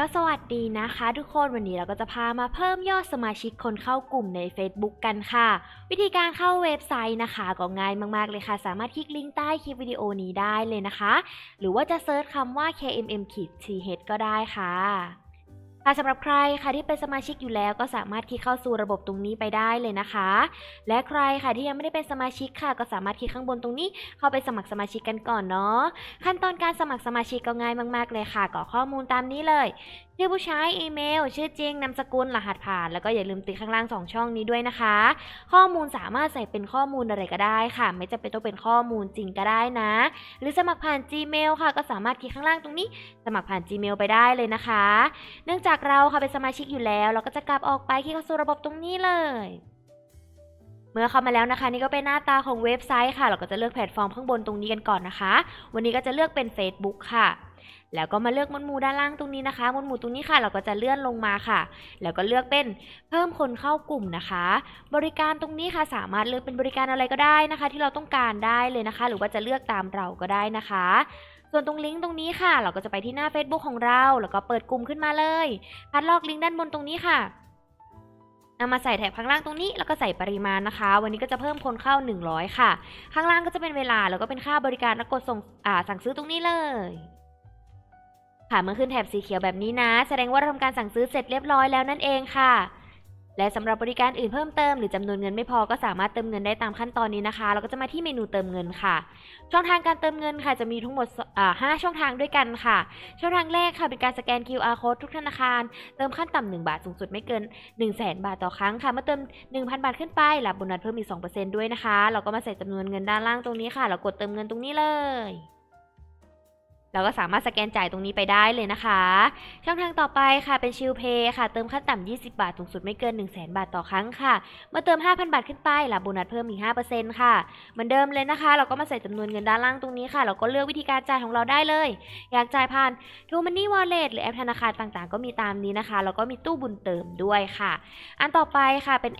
ก็สวัสดีนะคะทุกคนวันนี้เราก็จะพามาเพิ่มยอดสมาชิกคนเข้ากลุ่มใน Facebook กันค่ะ วิธีการเข้าเว็บไซต์นะคะ ก็ง่ายมากๆเลยค่ะ สามารถคลิกลิงก์ใต้คลิปวิดีโอนี้ได้เลยนะคะ หรือว่าจะเซิร์ชคำว่า kmm-th ก็ได้ค่ะ ค่ะสำหรับใครค่ะที่เป็นสมาชิกอยู่แล้วก็สามารถคลิกเข้าสู่ระบบตรงนี้ไปได้เลยนะคะ และใครค่ะที่ยังไม่ได้เป็นสมาชิกค่ะ ก็สามารถคลิกข้างบนตรงนี้ เข้าไปสมัครสมาชิกกันก่อนเนาะขั้นตอนการสมัครสมาชิกก็ง่ายมาก ๆเลยค่ะกรอกข้อมูลตามนี้เลย ชื่อผู้ใช้อีเมล ชื่อจริงนามสกุลรหัสผ่าน แล้วก็อย่าลืมติดข้างล่าง 2 ช่องนี้ด้วยนะคะ ข้อมูลสามารถใส่เป็นข้อมูลอะไรก็ได้ค่ะ ไม่จำเป็นต้องเป็นข้อมูลจริงก็ได้นะ หรือสมัครผ่าน Gmail ค่ะ ก็สามารถคลิกข้างล่างตรงนี้ สมัครผ่าน Gmail ไปได้เลยนะคะ เนื่องจากเราค่ะเป็นสมาชิกอยู่แล้ว เราก็จะกลับออกไปคลิกเข้าสู่ระบบตรงนี้เลยเมื่อเข้ามาแล้วนะคะ นี่ก็เป็นหน้าตาของเว็บไซต์ค่ะ เราก็จะเลือกแพลตฟอร์มข้างบนตรงนี้กันก่อนนะคะ วันนี้ก็จะเลือกเป็น Facebook ค่ะ แล้วก็มาเลือกหมวดหมู่ด้านล่างตรงนี้นะคะหมวดหมู่ตรงนี้ค่ะ เราก็จะเลื่อนลงมาค่ะ แล้วก็เลือกเป็นเพิ่มคนเข้ากลุ่มนะคะ บริการตรงนี้ค่ะสามารถเลือกเป็นบริการอะไรก็ได้นะคะ ที่เราต้องการได้เลยนะคะ หรือว่าจะเลือกตามเราก็ได้นะคะ ส่วนตรงลิงก์ตรงนี้ค่ะ เราก็จะไปที่หน้า Facebook ของเรา แล้วก็เปิดกลุ่มขึ้นมาเลยพัดลอกลิงก์ด้านบนตรงนี้ค่ะนำมาใส่แถบข้างล่างตรงนี้แล้วก็ใส่ปริมาณนะคะ วันนี้ก็จะเพิ่มคนเข้า 100 ค่ะ ข้างล่างก็จะเป็นเวลาแล้วก็เป็นค่าบริการแล้วกดส่งสั่งซื้อตรงนี้เลย ค่ะเมื่อขึ้นแถบสีเขียวแบบนี้นะ แสดงว่าทำการสั่งซื้อเสร็จเรียบร้อยแล้วนั่นเองค่ะ และสำหรับบริการอื่นเพิ่มเติมหรือจำนวนเงินไม่พอก็สามารถเติมเงินได้ตามขั้นตอนนี้นะคะเราก็จะมาที่เมนูเติมเงินค่ะ ช่องทางการเติมเงินค่ะจะมีทั้งหมดอ่า5ช่องทางด้วยกันค่ะ ช่องทางแรกค่ะเป็นการสแกน QR code ทุกธนาคาร เติมขั้นต่ำ1บาทสูงสุดไม่เกิน 1 0 0 0 0แบาทต่อครั้งค่ะ เมื่อเติม 1,000 บาทขึ้นไปรับโบนัสเพิ่มอีก2%ด้วยนะคะ เราก็มาใส่จำนวนเงินด้านล่างตรงนี้ค่ะแล้วกดเติมเงินตรงนี้เลย เราก็สามารถสแกนจ่ายตรงนี้ไปได้เลยนะคะ ช่องทางต่อไปค่ะเป็นชิลเพย์ค่ะ เติมขั้นต่ำ 20 บาทสูงสุดไม่เกิน 1 0 0 0 0แบาทต่อครั้งค่ะ เมื่อเติม 5,000 บาทขึ้นไปรับโบนัสเพิ่มอีก 5%ค่ะ เหมือนเดิมเลยนะคะ เราก็มาใส่จำนวนเงินด้านล่างตรงนี้ค่ะ เราก็เลือกวิธีการจ่ายของเราได้เลย อยากจ่ายผ่าน t ูมันนี่วอลเล็ตหรือแอปธนาคารต่างๆ ก็มีตามนี้นะคะ แล้วก็มีตู้บุญเติมด้วยค่ะ อันต่อไปค่ะเป็น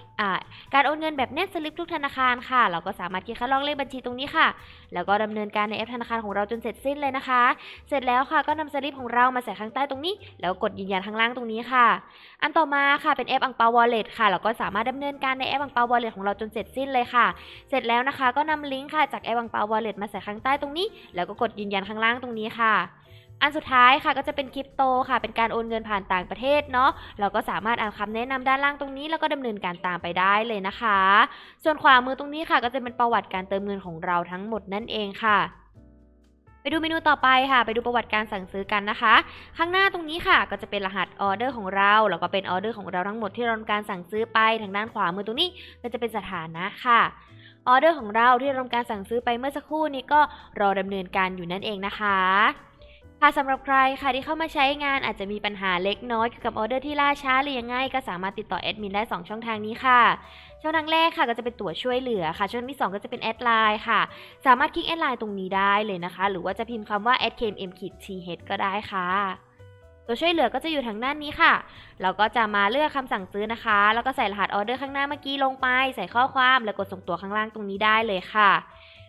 การโอนเงินแบบเน็ตสลิปทุกธนาคารค่ะ เราก็สามารถคลิกคัดลอกเลขบัญชีตรงนี้ค่ะ แล้วก็ดำเนินการในแอปธนาคารของเราจนเสร็จสิ้นเลยนะคะเสร็จแล้วค่ะก็นำสลิปของเรามาใส่ข้างใต้ตรงนี้ แล้วกดยืนยันข้างล่างตรงนี้ค่ะ อันต่อมาค่ะเป็นแอปอังเปาวอลเล็ตค่ะเราก็สามารถดำเนินการในแอปอังเปาวอลเล็ตของเราจนเสร็จสิ้นเลยค่ะ เสร็จแล้วนะคะ ก็นำลิงก์ค่ะจากแอปอังเปาวอลเล็ตมาใส่ข้างใต้ตรงนี้ แล้วก็กดยืนยันข้างล่างตรงนี้ค่ะอันสุดท้ายค่ะก็จะเป็นคริปโตค่ะ เป็นการโอนเงินผ่านต่างประเทศเนาะเราก็สามารถอ่านคำแนะนำด้านล่างตรงนี้ แล้วก็ดำเนินการตามไปได้เลยนะคะ ส่วนขวามือตรงนี้ค่ะ ก็จะเป็นประวัติการเติมเงินของเราทั้งหมดนั่นเองค่ะ ดูเมนูต่อไปค่ะ ไปดูประวัติการสั่งซื้อกันนะคะ ข้างหน้าตรงนี้ค่ะ ก็จะเป็นรหัสออเดอร์ของเราแล้วก็เป็นออเดอร์ของเราทั้งหมดที่เราทำการสั่งซื้อไปทางด้านขวามือตรงนี้ก็จะเป็นสถานะค่ะออเดอร์ของเราที่เราทำการสั่งซื้อไปเมื่อสักครู่นี้ก็รอดำเนินการอยู่นั่นเองนะคะ ค่ะสำหรับใครค่ะที่เข้ามาใช้งานอาจจะมีปัญหาเล็กน้อยเกี่ยวกับออเดอร์ที่ล่าช้าหรือยังไงก็สามารถติดต่อแอดมินได้ 2 ช่องทางนี้ค่ะช่องทางแรกค่ะก็จะเป็นตัวช่วยเหลือค่ะ ช่องที่ 2 ก็จะเป็นแอดไลน์ค่ะ สามารถคลิกแอดไลน์ตรงนี้ได้เลยนะคะ หรือว่าจะพิมพ์คำว่า @kmm-th ก็ได้ค่ะ ตัวช่วยเหลือก็จะอยู่ทางด้านนี้ค่ะ เราก็จะมาเลือกคำสั่งซื้อนะคะ แล้วก็ใส่รหัสออเดอร์ข้างหน้าเมื่อกี้ลงไป ใส่ข้อความแล้วกดส่งตัวข้างล่างตรงนี้ได้เลยค่ะ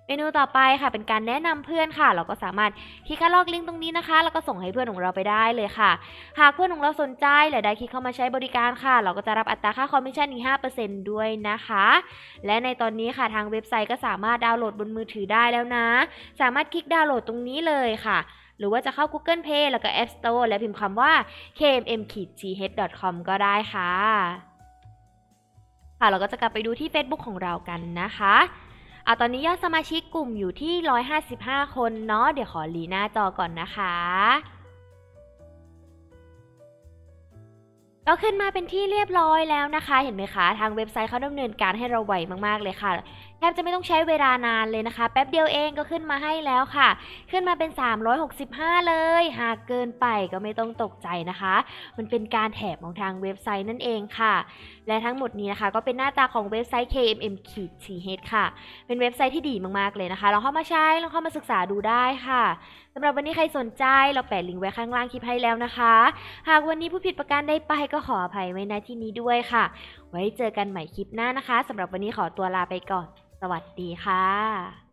เมนูต่อไปค่ะเป็นการแนะนำเพื่อนค่ะ เราก็สามารถคลิกคัดลอกลิงก์ตรงนี้นะคะ แล้วก็ส่งให้เพื่อนของเราไปได้เลยค่ะ หากเพื่อนของเราสนใจและได้คลิกเข้ามาใช้บริการค่ะ เราก็จะรับอัตราค่าคอมมิชชั่นอีก5%ด้วยนะคะ และในตอนนี้ค่ะทางเว็บไซต์ก็สามารถดาวน์โหลดบนมือถือได้แล้วนะ สามารถคลิกดาวน์โหลดตรงนี้เลยค่ะ หรือว่าจะเข้า Google Play แล้วก็ App Store และพิมพ์คำว่า kmm-th.com ก็ได้ค่ะ ค่ะเราก็จะกลับไปดูที่ Facebook ของเรากันนะคะ เอาตอนนี้ยอดสมาชิกกลุ่มอยู่ที่ 155 คนเนาะ เดี๋ยวขอลีหน้าจอก่อนนะคะ ก็ขึ้นมาเป็นที่เรียบร้อยแล้วนะคะ เห็นไหมคะ ทางเว็บไซต์เขาดำเนินการให้เราไวมากๆเลยค่ะ แทบจะไม่ต้องใช้เวลานานเลยนะคะ แป๊บเดียวเองก็ขึ้นมาให้แล้วค่ะ ขึ้นมาเป็น 365 เลย หากเกินไปก็ไม่ต้องตกใจนะคะ มันเป็นการแถบของทางเว็บไซต์นั่นเองค่ะ และทั้งหมดนี้นะคะ ก็เป็นหน้าตาของเว็บไซต์ KMM-th ค่ะ เป็นเว็บไซต์ที่ดีมากๆเลยนะคะลองเข้ามาใช้ลองเข้ามาศึกษาดูได้ค่ะสำหรับวันนี้ใครสนใจเราแปะลิงก์ไว้ข้างล่างคลิปให้แล้วนะคะ หากวันนี้ผู้ผิดประการใดไปก็ขออภัยไว้ณที่นี้ด้วยค่ะ ไว้เจอกันใหม่คลิปหน้านะคะสำหรับวันนี้ขอตัวลาไปก่อน สวัสดีค่ะ